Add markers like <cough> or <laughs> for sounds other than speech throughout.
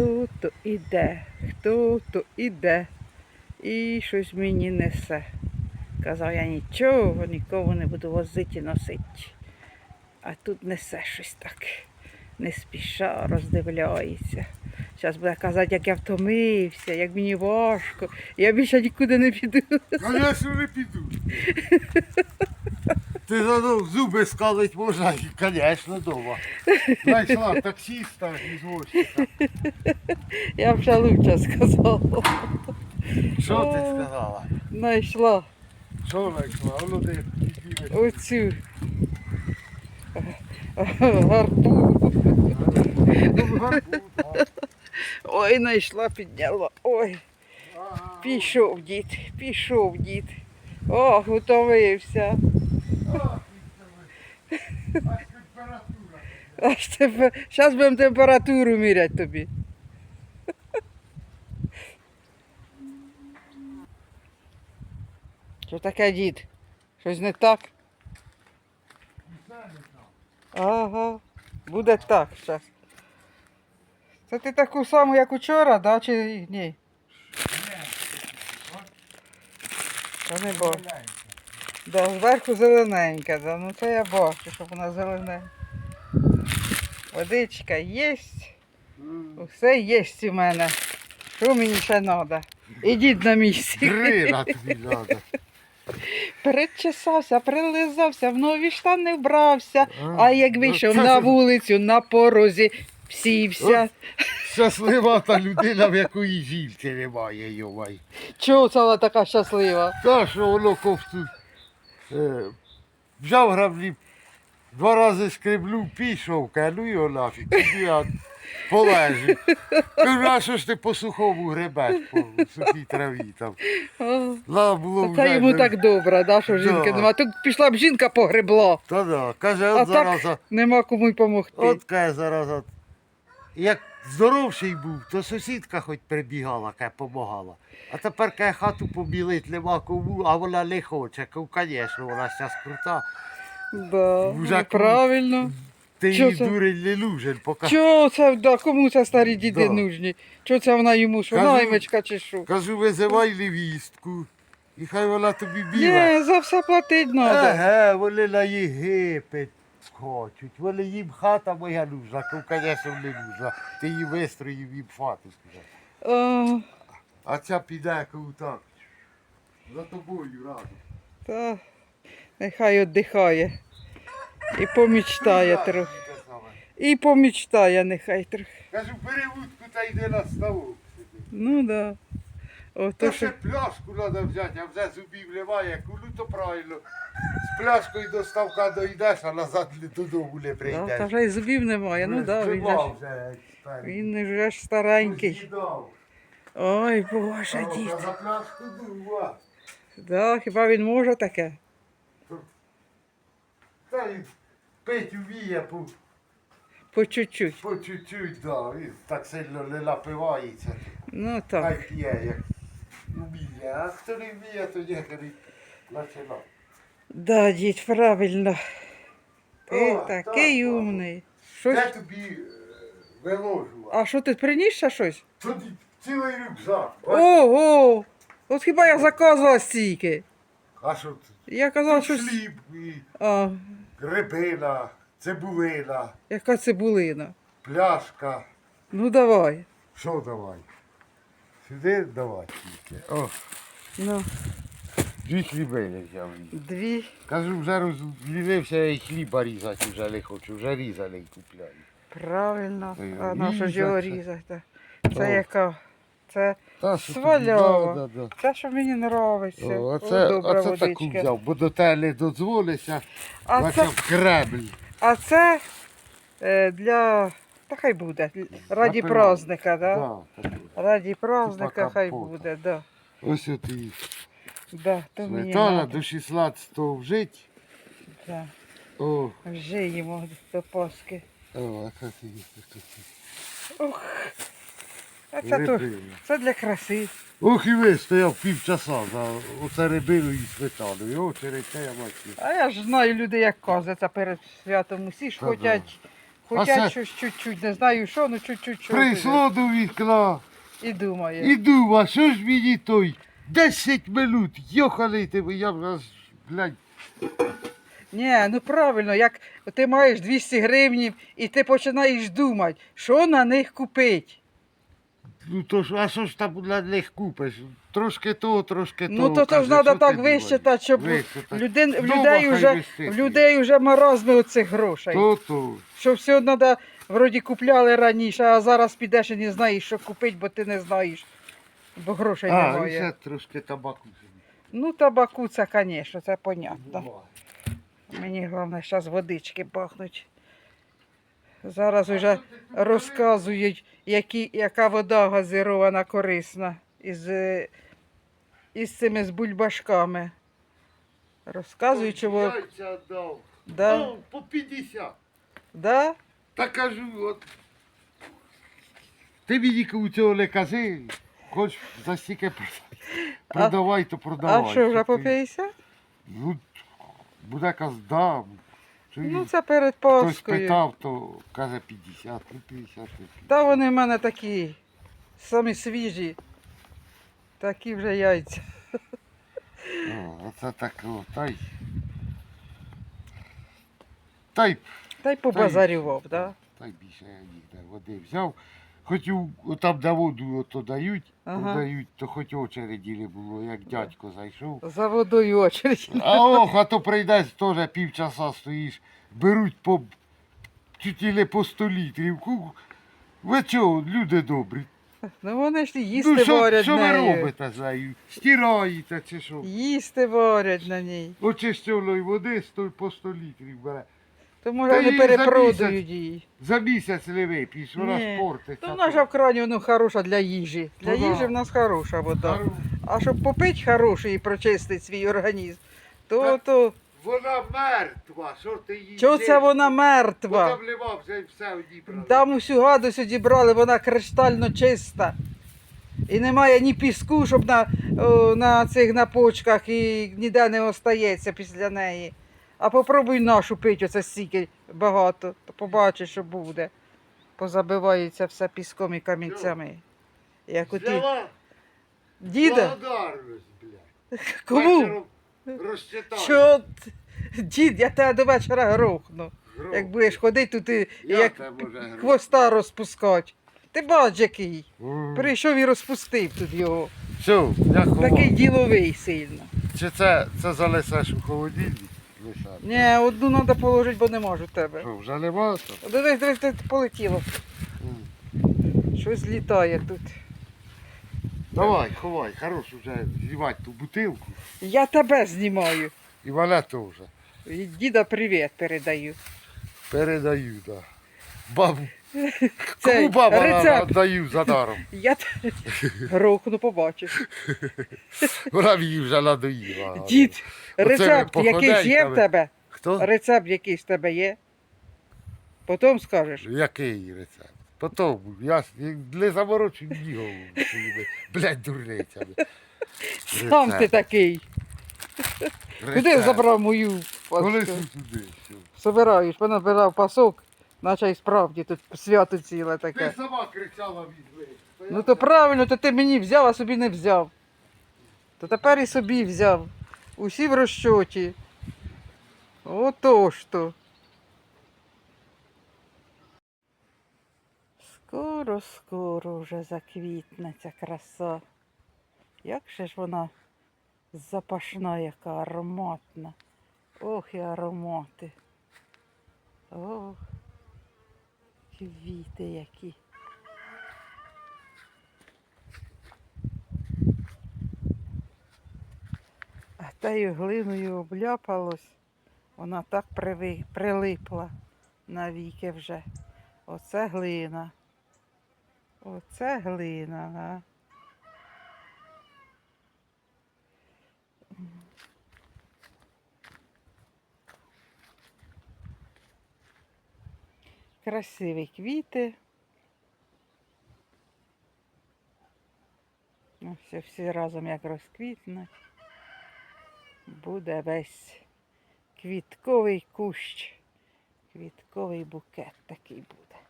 Хто то іде, хто то іде і щось мені несе. Казав, я нічого нікого не буду возити і носити. А тут несе щось так. Не спіша роздивляється. Зараз буде казати, як я втомився, як мені важко. Я більше нікуди не піду. Конечно, не піду. <laughs> Ти задав зуби скалить можна, і, конечно, дома. Знайшла таксиста, извозчика. Я вже лучше сказала. Що ти сказала? Знайшла Що знайшла? А ну підійдеш. оцю гарпу. Ну. Ой, знайшла, підняла. Ой, пішов дід, пішов дід. О, готовився. Температура. Аж тебе, зараз будемо температуру міряти тобі. Що таке дід? Щось не так? Ага, буде так зараз. Це ти таку саму, як учора, да, чи ні? Та не бачу. Да, зверху зелененька, да. ну це я бачу, щоб вона зелененька. Водичка є, все є у мене. Що мені ще треба? Ідіть на місці. Грила тобі треба. Передчесався, прилизався, в нові штани вбрався. А як ну вийшов це на вулицю, на порозі, всівся. Щаслива та людина, в якої жінки немає, йомай. Чого це вона така щаслива? Та що воно кофту е, взяв граблі, два рази скреблю, пішов, ну його нафіг, я полежу. Кажу, а що ж ти по сухому гребеш, по сухій траві там. Було Та вже, йому так добре, да, що жінки Да. нема. Тут пішла б жінка погребла, Та да, каже, а от зараз, так нема кому й помогти. от каже зараз. От. Як здоровший був, то сусідка хоч прибігала, каже, помагала. А тепер каже, хату побілить нема кому, а вона не хоче. Звісно, вона зараз крута. Да, Вже ну, правильно. Ти Чо їй це? дурень не нужен, поки. Чого це, да, кому це старі діди Да. нужні? Чого це вона йому, що Кажу- наймичка чи що? Кажу, визивай невістку. І хай вона тобі біла. Ні, за все платить треба. Еге, вони на Єгипет хочуть. Вони їм хата моя нужна. Звісно, не нужна. Ти її вистроїв їм хату сказав. А, А ця піде, так. За тобою радо. та, нехай віддихає. І помічтає трохи. те саме. І помічтає нехай трохи. Кажу, бери вудку та йди на ставок. Ну да. О, Та то, ще що... пляшку треба взяти, а вже зубів немає. Кажу, ну то правильно. З пляшкою до ставка дойдеш, а назад не- додому не Да, прийдеш. та вже й зубів немає. Ну да, він, же ж- вже спереду. він вже ж старенький. Ой, Боже, А, дід. За пляшку дува. Да, хіба він може таке? Та й пить вміє по, По чуть-чуть. по чуть-чуть, да. Він так сильно не напивається. Ну Хай п'є, як вміє. А хто не вміє, то нехай починав. Да, дід, правильно. Ти О, такий так, умний. Щось... Де тобі е, виложувати? А що ти приніс ще щось? Тоді цілий рюкзак. Ого! От хіба я заказувала стільки. А що тут? Я казала, що. Хліб, і А, грибина, цибулина, яка цибулина. пляшка. Ну давай. Що давай? Сюди давай тільки. О, Ну, дві хлібини взяв. дві. Кажу, вже розлінився я і хліба різати вже не хочу, вже різаний купляю. Правильно. Та й А на що ж його різати. різати? О. Це яка? Це, Та, що Свальова. Да, да, да. це що мені подобається. О, оце, добра оце таку водичка. взяв, бо до тебе не додзвонишся, А це, в Кремль. а це е, для. Та хай буде. Раді Напивай. праздника, да? Да, таку. Раді праздника хай компота. буде, да. Ось от і Да, то мені сметана надо. до 16-го вжить. Да. О, Вже їмо до Пасхи. о, а як її тут? Ох. А це, то, Рибина. це для краси. Ох і ви стояв півчаса за оце рибину і сметаною. О, через те я бачу. А я ж знаю, люди як казаться перед святом. Усі ж Та хочуть, Хоча це- щось чуть-чуть, не знаю що, ну чуть-чуть. Прийшло до вікна. І думає. І думав, що ж мені той 10 минут, йоханий тебе, я б раз, блядь, Ні, ну правильно, як ти маєш 200 гривнів і ти починаєш думати, що на них купити. ну то ж, а що ж там для них купиш? Трошки того, трошки того. Ну то, то каже, ж треба що ти так думаєш? щоб Вищитати. людей, в Дома людей, хай вже, в людей вже маразми оцих грошей. То, то. Що все треба, вроді купляли раніше, а зараз підеш і не знаєш, що купити, бо ти не знаєш, бо грошей А, і немає. ще трошки табаку. Ну, табаку це, звісно, це понятно. Мені головне зараз водички пахнуть. Зараз вже розказують, які, яка вода газирована корисна із, е, із цими з бульбашками. Розказують, що во- Яйця дав. да, Ну, по 50. да? Та кажу, от. Ти мені у цього не кажи, хоч за стільки продавай. То продавай. а що вже по 50? Ну, буде казати, да. Чи Ну, це перед хтось питав, то каже 50, ну 50. 50. Та вони в мене такі самі свіжі. Такі вже яйця. О, оце так, о, та й. Та й Та й побазарював, да? Та й більше я ніде води взяв. Хотів, там де воду ото дають, Ага. дають, то хоч очереді не було, як дядько зайшов. За водою очередь. А ох, а то прийдеш теж півчаса стоїш, беруть по чуть ли по 100 літрів. Ку- Ви чого, люди добрі? Ну вони ж їсти ну що, варять що ви робите з нею? Стираєте чи що? Їсти варять на ній. Очищеної води сто- по 100 літрів бере. То може Та вони їй за перепродають її. За місяць не вип'єш, вона Ні. спортиться. То вона ж в крані ну, хороша для їжі. Для Ну да. їжі в нас хороша вода. Хорош. А щоб попити хороший і прочистити свій організм, то, Та- то Вона мертва, що ти її. чого це вона мертва? там нема вже все одібрано. Там усю гадость одібрали, вона криштально чиста. І немає ні піску, щоб на, о, на цих на почках і ніде не остається після неї. А попробуй нашу пить, оце стільки багато, то побачиш, що буде. Позабивається все піском і камінцями. Як у ті. Взяла Діда, благодарність, блядь. кому? Вечором. Що? Дід, я тебе до вечора грохну. Гроб. Як будеш ходити, то ти Я як тебе вже гроб. хвоста розпускати. Ти бач який. М. Прийшов і розпустив тут його. Ховав. Такий діловий сильно. Чи це, це залишаєш у холодильник? Лишати. Ні, одну треба положити, бо не можу тебе. Що, вже нема то? Дивись, дивись, ти полетіло. Щось літає тут. Давай, ховай, хорош вже знімати ту бутилку. Я тебе знімаю. І теж. І діда привіт передаю. Передаю, так. Да. Бабу. Це Кому баба рецепт. даю за даром? <laughs> Я грохну, побачиш. <laughs> Вона мені вже надоїла. Дід, рецепт якийсь є в тебе? Хто? Рецепт якийсь в тебе є? Потім скажеш. Який рецепт? Потім, я не заморочу ні голову своїми, блядь, дурницями. Сам ти такий. Куди забрав мою Коли паску? туди. все. Собираєш, понабирав пасок, наче і справді тут свято ціле Ти таке. сама кричала візьми. Ну то правильно, то ти мені взяв, а собі не взяв. То тепер і собі взяв. Усі в розчоті. Отож то. Скоро, скоро вже заквітне ця краса. Як же ж вона запашна, яка ароматна. Ох і аромати. Ох, квіти які. А тою глиною обляпалось, вона так прилипла навіки вже. Оце глина. Оце глина, а. Красиві квіти. Все, всі разом як розквітнуть. Буде весь квітковий кущ Квітковий букет такий буде.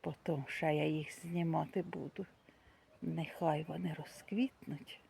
Потім ще я їх знімати буду. Нехай вони розквітнуть.